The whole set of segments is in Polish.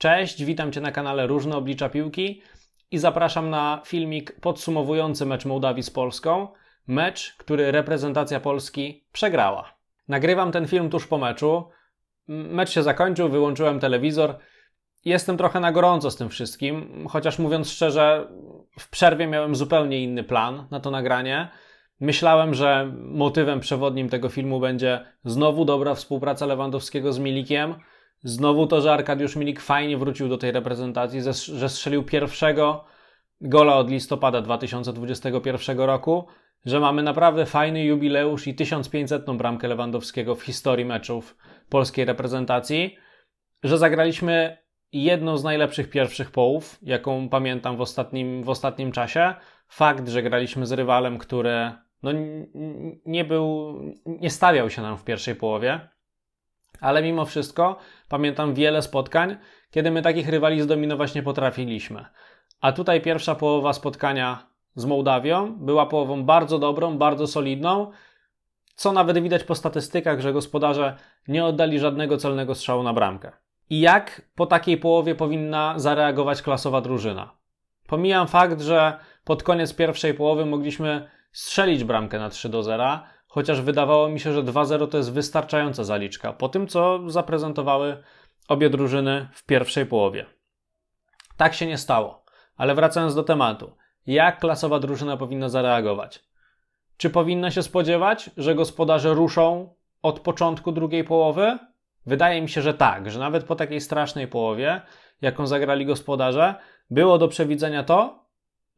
Cześć, witam Cię na kanale Różne Oblicza Piłki i zapraszam na filmik podsumowujący mecz Mołdawii z Polską. Mecz, który reprezentacja Polski przegrała. Nagrywam ten film tuż po meczu. Mecz się zakończył, wyłączyłem telewizor. Jestem trochę na gorąco z tym wszystkim, chociaż mówiąc szczerze, w przerwie miałem zupełnie inny plan na to nagranie. Myślałem, że motywem przewodnim tego filmu będzie znowu dobra współpraca Lewandowskiego z Milikiem, znowu to, że Arkadiusz Milik fajnie wrócił do tej reprezentacji, że strzelił pierwszego gola od listopada 2021 roku, że mamy naprawdę fajny jubileusz i 1500 bramkę Lewandowskiego w historii meczów polskiej reprezentacji, że zagraliśmy jedną z najlepszych pierwszych połów, jaką pamiętam w ostatnim, w ostatnim czasie. Fakt, że graliśmy z rywalem, który no, nie był, nie stawiał się nam w pierwszej połowie, ale mimo wszystko pamiętam wiele spotkań, kiedy my takich rywali zdominować nie potrafiliśmy. A tutaj pierwsza połowa spotkania z Mołdawią była połową bardzo dobrą, bardzo solidną, co nawet widać po statystykach, że gospodarze nie oddali żadnego celnego strzału na bramkę. I jak po takiej połowie powinna zareagować klasowa drużyna? Pomijam fakt, że pod koniec pierwszej połowy mogliśmy strzelić bramkę na 3 do 0, chociaż wydawało mi się, że 2-0 to jest wystarczająca zaliczka po tym, co zaprezentowały obie drużyny w pierwszej połowie. Tak się nie stało, ale wracając do tematu, jak klasowa drużyna powinna zareagować? Czy powinna się spodziewać, że gospodarze ruszą od początku drugiej połowy? Wydaje mi się, że tak, że nawet po takiej strasznej połowie, jaką zagrali gospodarze, było do przewidzenia to,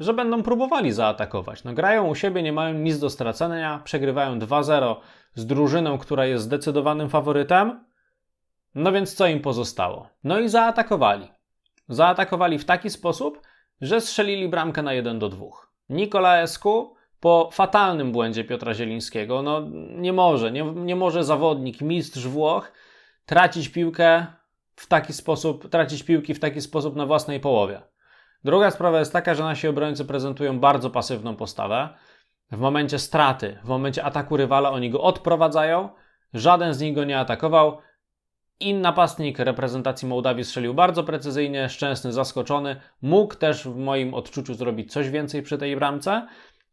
że będą próbowali zaatakować. No, grają u siebie, nie mają nic do stracenia, przegrywają 2-0 z drużyną, która jest zdecydowanym faworytem. No więc co im pozostało? No i zaatakowali. Zaatakowali w taki sposób, że strzelili bramkę na 1 do 2. Nikolaescu po fatalnym błędzie Piotra Zielińskiego, no nie może, nie, nie może zawodnik, mistrz Włoch tracić piłkę w taki sposób, tracić piłki w taki sposób na własnej połowie. Druga sprawa jest taka, że nasi obrońcy prezentują bardzo pasywną postawę. W momencie straty, w momencie ataku rywala oni go odprowadzają, żaden z nich go nie atakował. Inny napastnik reprezentacji Mołdawii strzelił bardzo precyzyjnie, szczęsny, zaskoczony. Mógł też w moim odczuciu zrobić coś więcej przy tej bramce,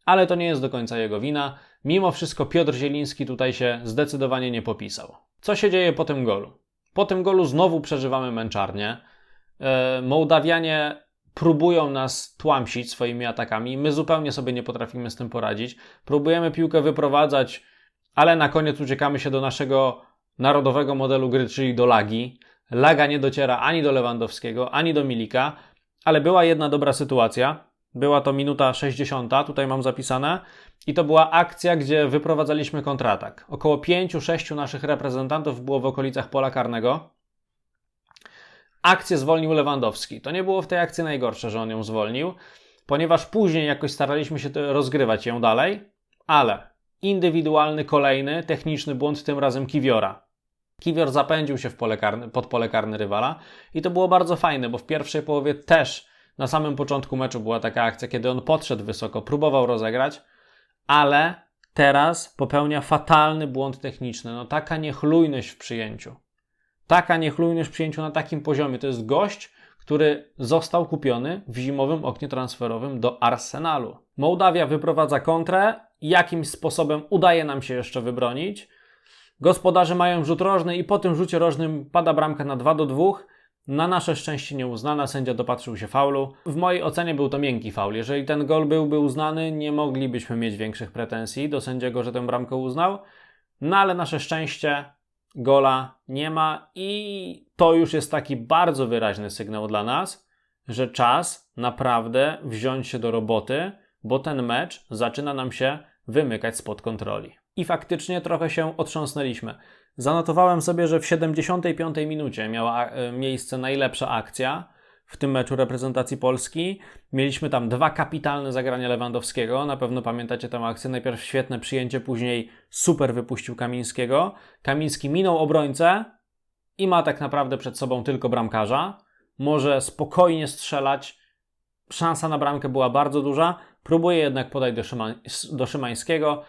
ale to nie jest do końca jego wina. Mimo wszystko Piotr Zieliński tutaj się zdecydowanie nie popisał. Co się dzieje po tym golu? Po tym golu znowu przeżywamy męczarnię. E, Mołdawianie próbują nas tłamsić swoimi atakami. My zupełnie sobie nie potrafimy z tym poradzić. Próbujemy piłkę wyprowadzać, ale na koniec uciekamy się do naszego narodowego modelu gry, czyli do Lagi. Laga nie dociera ani do Lewandowskiego, ani do Milika, ale była jedna dobra sytuacja. Była to minuta 60, tutaj mam zapisane, i to była akcja, gdzie wyprowadzaliśmy kontratak. Około 5-6 naszych reprezentantów było w okolicach pola karnego. Akcję zwolnił Lewandowski. To nie było w tej akcji najgorsze, że on ją zwolnił, ponieważ później jakoś staraliśmy się rozgrywać ją dalej, ale indywidualny kolejny techniczny błąd, tym razem Kiwiora. Kiwior zapędził się w pole pod pole karne rywala i to było bardzo fajne, bo w pierwszej połowie też na samym początku meczu była taka akcja, kiedy on podszedł wysoko, próbował rozegrać, ale teraz popełnia fatalny błąd techniczny. No taka niechlujność w przyjęciu. Taka niechlujność przyjęciu na takim poziomie. To jest gość, który został kupiony w zimowym oknie transferowym do Arsenalu. Mołdawia wyprowadza kontrę, jakimś sposobem udaje nam się jeszcze wybronić. Gospodarze mają rzut rożny i po tym rzucie rożnym pada bramka na 2 do 2. Na nasze szczęście nieuznana, sędzia dopatrzył się faulu. W mojej ocenie był to miękki faul. Jeżeli ten gol byłby uznany, nie moglibyśmy mieć większych pretensji do sędziego, że tę bramkę uznał. No ale nasze szczęście gola nie ma i to już jest taki bardzo wyraźny sygnał dla nas, że czas naprawdę wziąć się do roboty, bo ten mecz zaczyna nam się wymykać spod kontroli. I faktycznie trochę się otrząsnęliśmy. Zanotowałem sobie, że w 75 minucie miała e, miejsce najlepsza akcja w tym meczu reprezentacji Polski. Mieliśmy tam dwa kapitalne zagrania Lewandowskiego. Na pewno pamiętacie tę akcję. Najpierw świetne przyjęcie, później super wypuścił Kamińskiego. Kamiński minął obrońcę i ma tak naprawdę przed sobą tylko bramkarza. Może spokojnie strzelać. Szansa na bramkę była bardzo duża. Próbuje jednak podać do, Szyma do Szymańskiego,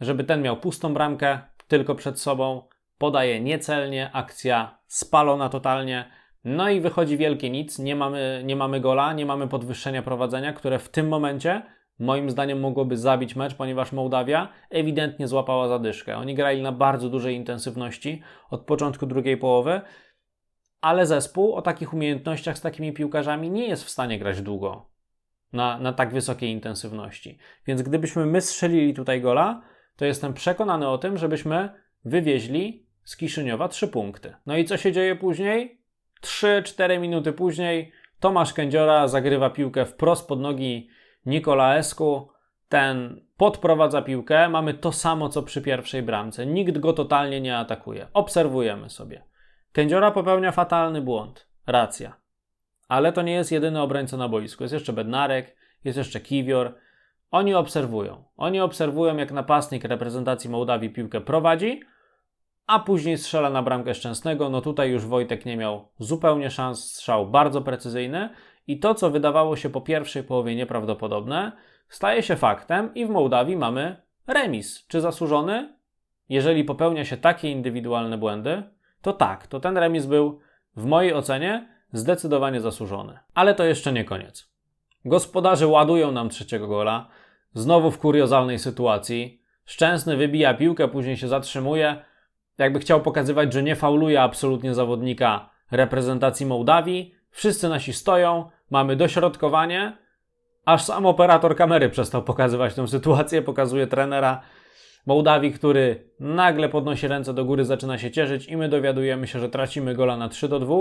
żeby ten miał pustą bramkę tylko przed sobą. Podaje niecelnie, akcja spalona totalnie No i wychodzi wielkie nic, nie mamy, nie mamy gola, nie mamy podwyższenia prowadzenia, które w tym momencie moim zdaniem mogłoby zabić mecz, ponieważ Mołdawia ewidentnie złapała zadyszkę. Oni grali na bardzo dużej intensywności od początku drugiej połowy, ale zespół o takich umiejętnościach z takimi piłkarzami nie jest w stanie grać długo na, na tak wysokiej intensywności. Więc gdybyśmy my strzelili tutaj gola, to jestem przekonany o tym, żebyśmy wywieźli z Kiszyniowa trzy punkty. No i co się dzieje później? 3-4 minuty później Tomasz Kędziora zagrywa piłkę wprost pod nogi Nikolaesku. Ten podprowadza piłkę. Mamy to samo co przy pierwszej bramce. Nikt go totalnie nie atakuje. Obserwujemy sobie. Kędziora popełnia fatalny błąd. Racja. Ale to nie jest jedyny obrońca na boisku. Jest jeszcze Bednarek, jest jeszcze Kiwior. Oni obserwują. Oni obserwują, jak napastnik reprezentacji Mołdawii piłkę prowadzi, a później strzela na bramkę Szczęsnego. No tutaj już Wojtek nie miał zupełnie szans. Strzał bardzo precyzyjny. I to, co wydawało się po pierwszej połowie nieprawdopodobne, staje się faktem i w Mołdawii mamy remis. Czy zasłużony? Jeżeli popełnia się takie indywidualne błędy, to tak, to ten remis był w mojej ocenie zdecydowanie zasłużony. Ale to jeszcze nie koniec. Gospodarze ładują nam trzeciego gola, znowu w kuriozalnej sytuacji. Szczęsny wybija piłkę, później się zatrzymuje, jakby chciał pokazywać, że nie fauluje absolutnie zawodnika reprezentacji Mołdawii. Wszyscy nasi stoją, mamy dośrodkowanie, aż sam operator kamery przestał pokazywać tę sytuację, pokazuje trenera Mołdawii, który nagle podnosi ręce do góry, zaczyna się cieszyć i my dowiadujemy się, że tracimy gola na 3 do 2.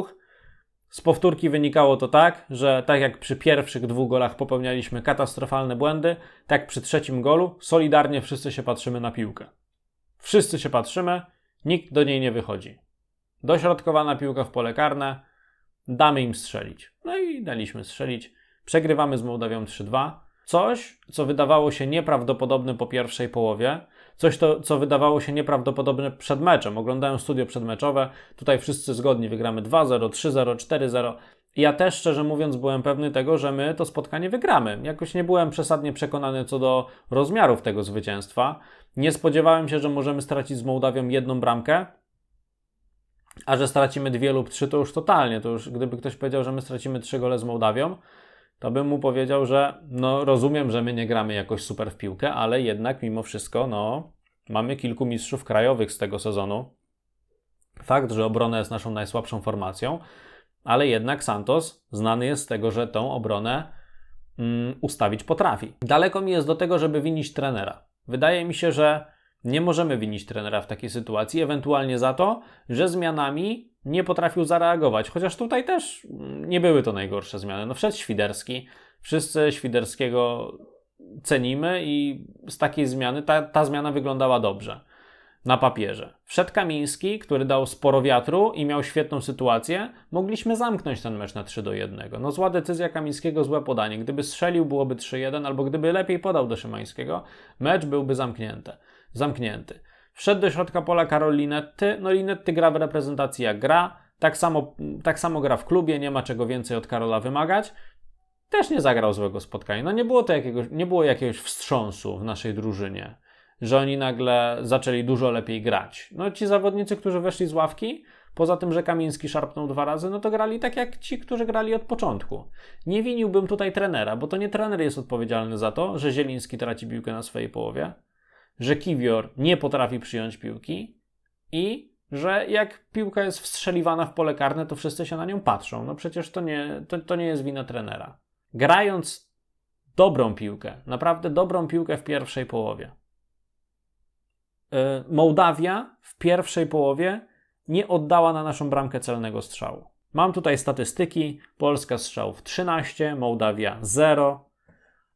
Z powtórki wynikało to tak, że tak jak przy pierwszych dwóch golach popełnialiśmy katastrofalne błędy, tak przy trzecim golu solidarnie wszyscy się patrzymy na piłkę. Wszyscy się patrzymy, nikt do niej nie wychodzi. Dośrodkowana piłka w pole karne, damy im strzelić. No i daliśmy strzelić. Przegrywamy z Mołdawią 3-2. Coś, co wydawało się nieprawdopodobne po pierwszej połowie, coś, to, co wydawało się nieprawdopodobne przed meczem. Oglądałem studio przedmeczowe, tutaj wszyscy zgodni wygramy 2-0, 3-0, 4-0. Ja też, szczerze mówiąc, byłem pewny tego, że my to spotkanie wygramy. Jakoś nie byłem przesadnie przekonany co do rozmiarów tego zwycięstwa. Nie spodziewałem się, że możemy stracić z Mołdawią jedną bramkę, a że stracimy dwie lub trzy, to już totalnie. To już gdyby ktoś powiedział, że my stracimy trzy gole z Mołdawią, to bym mu powiedział, że no rozumiem, że my nie gramy jakoś super w piłkę, ale jednak mimo wszystko, no mamy kilku mistrzów krajowych z tego sezonu. Fakt, że obrona jest naszą najsłabszą formacją, ale jednak Santos znany jest z tego, że tą obronę mm, ustawić potrafi. Daleko mi jest do tego, żeby winić trenera. Wydaje mi się, że nie możemy winić trenera w takiej sytuacji, ewentualnie za to, że zmianami nie potrafił zareagować. Chociaż tutaj też nie były to najgorsze zmiany. No wszedł Świderski, wszyscy Świderskiego cenimy i z takiej zmiany ta, ta zmiana wyglądała dobrze na papierze. Wszedł Kamiński, który dał sporo wiatru i miał świetną sytuację. Mogliśmy zamknąć ten mecz na 3 do 1. No zła decyzja Kamińskiego, złe podanie. Gdyby strzelił, byłoby 3-1, albo gdyby lepiej podał do Szymańskiego, mecz byłby zamknięty zamknięty. Wszedł do środka pola Karol Linetty. No Linetty gra w reprezentacji jak gra. Tak samo, tak samo gra w klubie, nie ma czego więcej od Karola wymagać. Też nie zagrał złego spotkania. No nie było to jakiegoś, nie było jakiegoś wstrząsu w naszej drużynie, że oni nagle zaczęli dużo lepiej grać. No ci zawodnicy, którzy weszli z ławki, poza tym, że Kamiński szarpnął dwa razy, no to grali tak jak ci, którzy grali od początku. Nie winiłbym tutaj trenera, bo to nie trener jest odpowiedzialny za to, że Zieliński traci piłkę na swojej połowie że Kiwior nie potrafi przyjąć piłki i że jak piłka jest wstrzeliwana w pole karne, to wszyscy się na nią patrzą. No przecież to nie, to, to nie jest wina trenera. Grając dobrą piłkę, naprawdę dobrą piłkę w pierwszej połowie. E, Mołdawia w pierwszej połowie nie oddała na naszą bramkę celnego strzału. Mam tutaj statystyki. Polska strzałów 13, Mołdawia 0,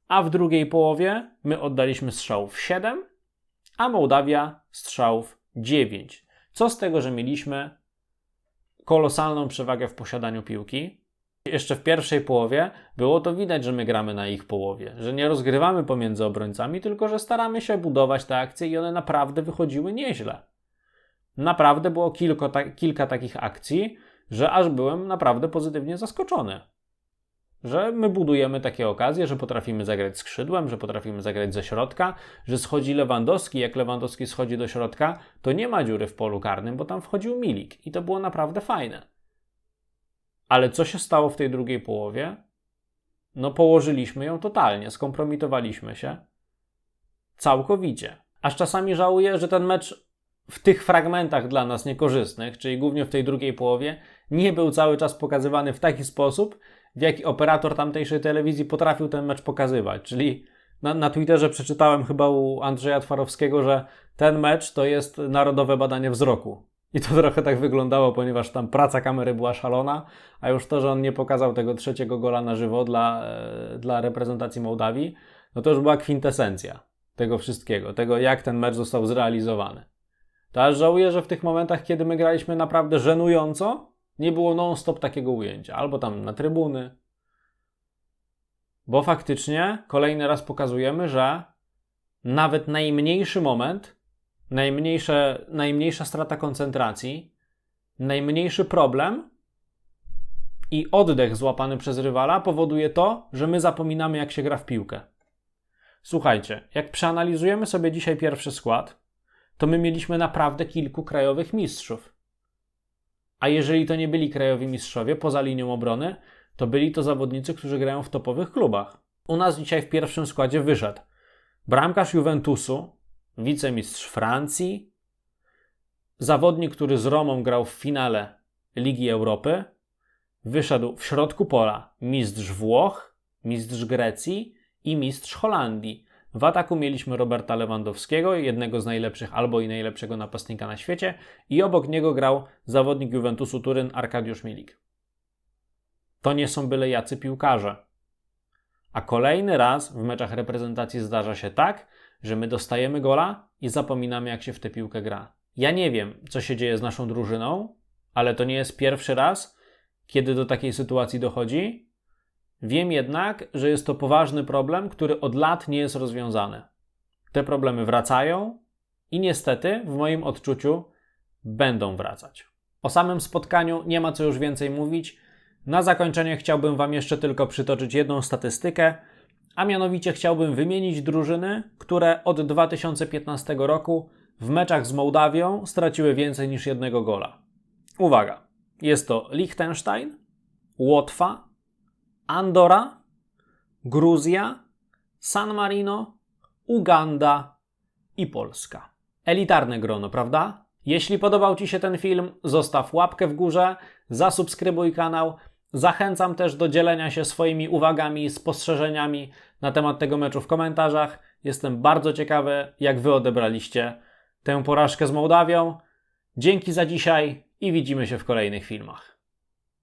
a w drugiej połowie my oddaliśmy strzałów 7, a Mołdawia strzałów 9. Co z tego, że mieliśmy kolosalną przewagę w posiadaniu piłki? Jeszcze w pierwszej połowie było to widać, że my gramy na ich połowie, że nie rozgrywamy pomiędzy obrońcami, tylko że staramy się budować te akcje i one naprawdę wychodziły nieźle. Naprawdę było kilka, ta, kilka takich akcji, że aż byłem naprawdę pozytywnie zaskoczony że my budujemy takie okazje, że potrafimy zagrać skrzydłem, że potrafimy zagrać ze środka, że schodzi Lewandowski, jak Lewandowski schodzi do środka, to nie ma dziury w polu karnym, bo tam wchodził Milik i to było naprawdę fajne. Ale co się stało w tej drugiej połowie? No, położyliśmy ją totalnie, skompromitowaliśmy się całkowicie. Aż czasami żałuję, że ten mecz w tych fragmentach dla nas niekorzystnych, czyli głównie w tej drugiej połowie, nie był cały czas pokazywany w taki sposób, w jaki operator tamtejszej telewizji potrafił ten mecz pokazywać. Czyli na, na Twitterze przeczytałem chyba u Andrzeja Twarowskiego, że ten mecz to jest narodowe badanie wzroku. I to trochę tak wyglądało, ponieważ tam praca kamery była szalona, a już to, że on nie pokazał tego trzeciego gola na żywo dla, e, dla reprezentacji Mołdawii, no to już była kwintesencja tego wszystkiego, tego jak ten mecz został zrealizowany. To aż żałuję, że w tych momentach, kiedy my graliśmy naprawdę żenująco, nie było non-stop takiego ujęcia, albo tam na trybuny. Bo faktycznie kolejny raz pokazujemy, że nawet najmniejszy moment, najmniejsze, najmniejsza strata koncentracji, najmniejszy problem i oddech złapany przez rywala powoduje to, że my zapominamy, jak się gra w piłkę. Słuchajcie, jak przeanalizujemy sobie dzisiaj pierwszy skład, to my mieliśmy naprawdę kilku krajowych mistrzów. A jeżeli to nie byli krajowi mistrzowie poza linią obrony, to byli to zawodnicy, którzy grają w topowych klubach. U nas dzisiaj w pierwszym składzie wyszedł bramkarz Juventusu, wicemistrz Francji, zawodnik, który z Romą grał w finale Ligi Europy, wyszedł w środku pola mistrz Włoch, mistrz Grecji i mistrz Holandii. W ataku mieliśmy Roberta Lewandowskiego, jednego z najlepszych albo i najlepszego napastnika na świecie, i obok niego grał zawodnik Juventusu Turyn Arkadiusz Milik. To nie są byle jacy piłkarze. A kolejny raz w meczach reprezentacji zdarza się tak, że my dostajemy gola i zapominamy, jak się w tę piłkę gra. Ja nie wiem, co się dzieje z naszą drużyną, ale to nie jest pierwszy raz, kiedy do takiej sytuacji dochodzi. Wiem jednak, że jest to poważny problem, który od lat nie jest rozwiązany. Te problemy wracają i niestety, w moim odczuciu, będą wracać. O samym spotkaniu nie ma co już więcej mówić. Na zakończenie chciałbym Wam jeszcze tylko przytoczyć jedną statystykę, a mianowicie chciałbym wymienić drużyny, które od 2015 roku w meczach z Mołdawią straciły więcej niż jednego gola. Uwaga, jest to Liechtenstein, Łotwa, Andora, Gruzja, San Marino, Uganda i Polska. Elitarne grono, prawda? Jeśli podobał Ci się ten film, zostaw łapkę w górze, zasubskrybuj kanał. Zachęcam też do dzielenia się swoimi uwagami i spostrzeżeniami na temat tego meczu w komentarzach. Jestem bardzo ciekawy, jak Wy odebraliście tę porażkę z Mołdawią. Dzięki za dzisiaj i widzimy się w kolejnych filmach.